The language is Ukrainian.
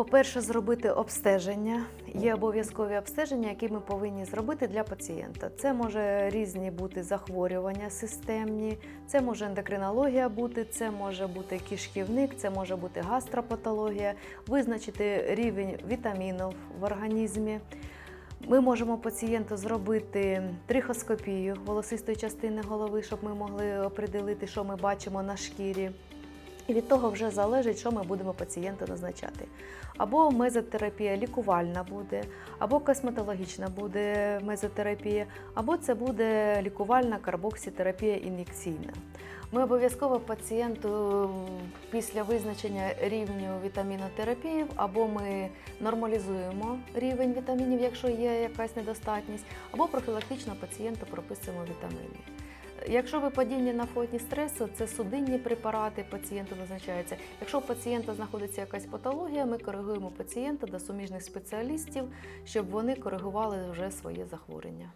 По-перше, зробити обстеження. Є обов'язкові обстеження, які ми повинні зробити для пацієнта. Це може різні бути захворювання системні, це може ендокринологія бути, це може бути кишківник, це може бути гастропатологія, визначити рівень вітамінів в організмі. Ми можемо пацієнту зробити трихоскопію волосистої частини голови, щоб ми могли определити, що ми бачимо на шкірі. І від того вже залежить, що ми будемо пацієнту назначати. Або мезотерапія лікувальна буде, або косметологічна буде мезотерапія, або це буде лікувальна карбоксітерапія ін'єкційна. Ми обов'язково пацієнту після визначення рівню вітамінотерапії, або ми нормалізуємо рівень вітамінів, якщо є якась недостатність, або профілактично пацієнту прописуємо вітаміни. Якщо ви падіння на фоні стресу, це судинні препарати пацієнту назначаються. Якщо у пацієнта знаходиться якась патологія, ми коригуємо пацієнта до суміжних спеціалістів, щоб вони коригували вже своє захворювання.